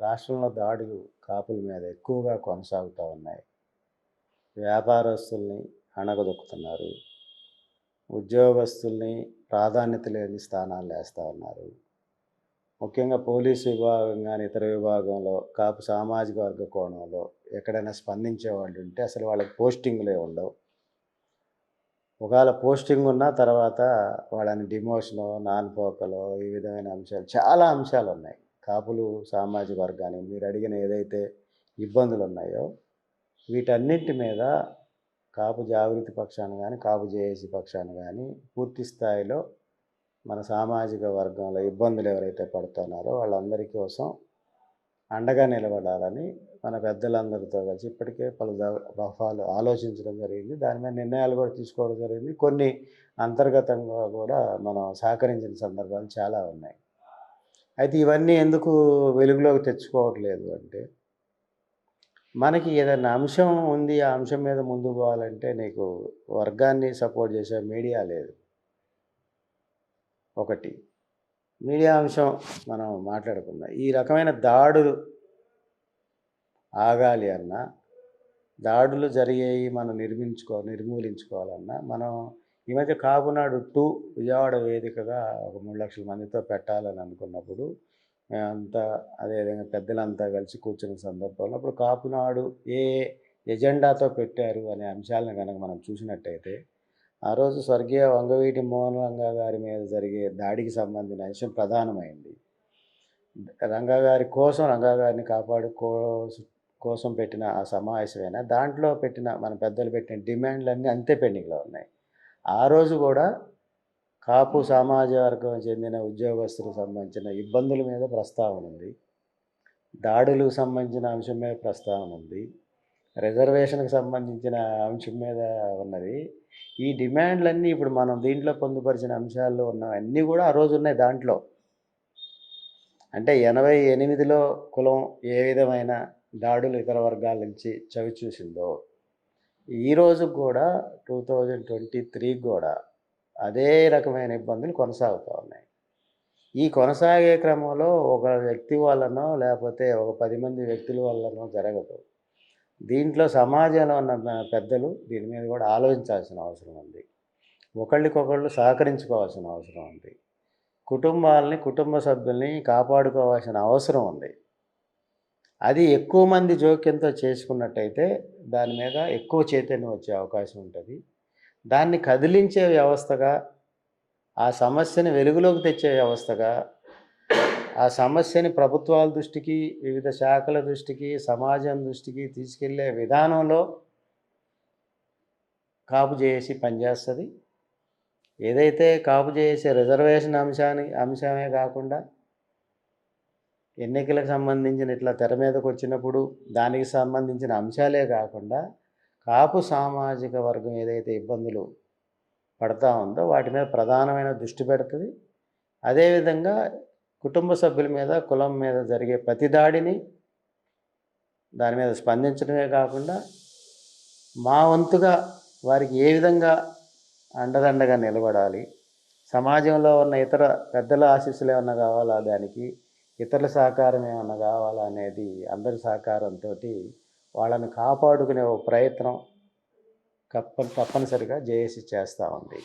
రాష్ట్రంలో దాడులు కాపుల మీద ఎక్కువగా కొనసాగుతూ ఉన్నాయి. వ్యాపారస్తుల్ని అణగదొక్కుతున్నారు. ఉద్యోగస్తుల్ని ప్రాధాన్యత లేని స్థానాలు వేస్తూ ఉన్నారు. ముఖ్యంగా పోలీసు విభాగం కానీ ఇతర విభాగంలో కాపు సామాజిక వర్గ కోణంలో ఎక్కడైనా స్పందించే వాళ్ళు ఉంటే అసలు వాళ్ళకి పోస్టింగ్లే ఉండవు ఒకవేళ పోస్టింగ్ ఉన్న తర్వాత వాళ్ళని డిమోషను నాన్ ఈ విధమైన అంశాలు చాలా అంశాలు ఉన్నాయి. కాపులు సామాజిక వర్గాన్ని మీరు అడిగిన ఏదైతే ఇబ్బందులు ఉన్నాయో వీటన్నింటి మీద కాపు జాగృతి పక్షాన్ని కానీ కాపు జేఏసీ పక్షాన్ని కానీ పూర్తి స్థాయిలో మన సామాజిక వర్గంలో ఇబ్బందులు ఎవరైతే పడుతున్నారో వాళ్ళందరి కోసం అండగా నిలబడాలని మన పెద్దలందరితో కలిసి ఇప్పటికే పలు దఫాలు ఆలోచించడం జరిగింది. దాని మీద నిర్ణయాలు కూడా తీసుకోవడం జరిగింది. కొన్ని అంతర్గతంగా కూడా మనం సహకరించిన సందర్భాలు చాలా ఉన్నాయి. అయితే ఇవన్నీ ఎందుకు వెలుగులోకి తెచ్చుకోవట్లేదు అంటే మనకి ఏదైనా అంశం ఉంది ఆ అంశం మీద ముందు పోవాలంటే నీకు వర్గాన్ని సపోర్ట్ చేసే మీడియా లేదు. ఒకటి మీడియా అంశం మనం మాట్లాడుకుందాం ఈ రకమైన దాడులు ఆగాలి అన్నా దాడులు జరిగేవి మనం నిర్మించుకో నిర్మూలించుకోవాలన్నా మనం ఈ మధ్య కాపునాడు టూ విజయవాడ వేదికగా ఒక మూడు లక్షల మందితో పెట్టాలని అనుకున్నప్పుడు మేమంతా అదేవిధంగా పెద్దలంతా కలిసి కూర్చున్న సందర్భంలో అప్పుడు కాపునాడు ఏ ఎజెండాతో పెట్టారు అనే అంశాలను కనుక మనం చూసినట్టయితే ఆ రోజు స్వర్గీయ వంగవీటి మోహన్ రంగా గారి మీద జరిగే దాడికి సంబంధించిన అంశం ప్రధానమైంది. రంగా గారి కోసం రంగా గారిని కాపాడుకో కోసం పెట్టిన ఆ సమావేశమైనా? దాంట్లో పెట్టిన మన పెద్దలు పెట్టిన డిమాండ్లన్నీ అంతే పెండింగ్లో ఉన్నాయి. ఆ రోజు కూడా కాపు సామాజిక వర్గం చెందిన ఉద్యోగస్తులకు సంబంధించిన ఇబ్బందుల మీద ప్రస్తావన ఉంది. దాడులకు సంబంధించిన అంశం మీద ప్రస్తావన ఉంది. రిజర్వేషన్కి సంబంధించిన అంశం మీద ఉన్నది. ఈ డిమాండ్లన్నీ ఇప్పుడు మనం దీంట్లో పొందుపరిచిన అంశాల్లో ఉన్న అన్నీ కూడా ఆ రోజు ఉన్నాయి దాంట్లో. అంటే ఎనభై ఎనిమిదిలో కులం ఏ విధమైన దాడులు ఇతర వర్గాల నుంచి చవి చూసిందో ఈరోజు కూడా టూ థౌజండ్ ట్వంటీ త్రీకి కూడా అదే రకమైన ఇబ్బందులు కొనసాగుతూ ఉన్నాయి. ఈ కొనసాగే క్రమంలో ఒక వ్యక్తి వల్లనో లేకపోతే ఒక పది మంది వ్యక్తుల వల్లనో జరగదు. దీంట్లో సమాజంలో ఉన్న పెద్దలు దీని మీద కూడా ఆలోచించాల్సిన అవసరం ఉంది. ఒకళ్ళకొకళ్ళు సహకరించుకోవాల్సిన అవసరం ఉంది. కుటుంబాలని కుటుంబ సభ్యుల్ని కాపాడుకోవాల్సిన అవసరం ఉంది. అది ఎక్కువ మంది జోక్యంతో చేసుకున్నట్టయితే దాని మీద ఎక్కువ చైతన్యం వచ్చే అవకాశం ఉంటుంది. దాన్ని కదిలించే వ్యవస్థగా ఆ సమస్యని వెలుగులోకి తెచ్చే వ్యవస్థగా ఆ సమస్యని ప్రభుత్వాల దృష్టికి వివిధ శాఖల దృష్టికి సమాజం దృష్టికి తీసుకెళ్ళే విధానంలో కాపు చేసి పనిచేస్తుంది. ఏదైతే కాపు చేసే రిజర్వేషన్ అంశాన్ని అంశమే కాకుండా ఎన్నికలకు సంబంధించిన ఇట్లా తెర మీదకు వచ్చినప్పుడు దానికి సంబంధించిన అంశాలే కాకుండా కాపు సామాజిక వర్గం ఏదైతే ఇబ్బందులు పడతా ఉందో వాటి మీద ప్రధానమైన దృష్టి పెడుతుంది. అదేవిధంగా కుటుంబ సభ్యుల మీద కులం మీద జరిగే ప్రతి దాడిని దాని మీద స్పందించడమే కాకుండా మా వంతుగా వారికి ఏ విధంగా అండదండగా నిలబడాలి సమాజంలో ఉన్న ఇతర పెద్దల ఆశీస్సులు ఏమన్నా కావాలా దానికి? ఇతరుల సహకారం ఏమన్నా కావాలా అనేది అందరి సహకారంతో వాళ్ళని కాపాడుకునే ఒక ప్రయత్నం తప్ప తప్పనిసరిగా జేఏసీ చేస్తూ ఉంది.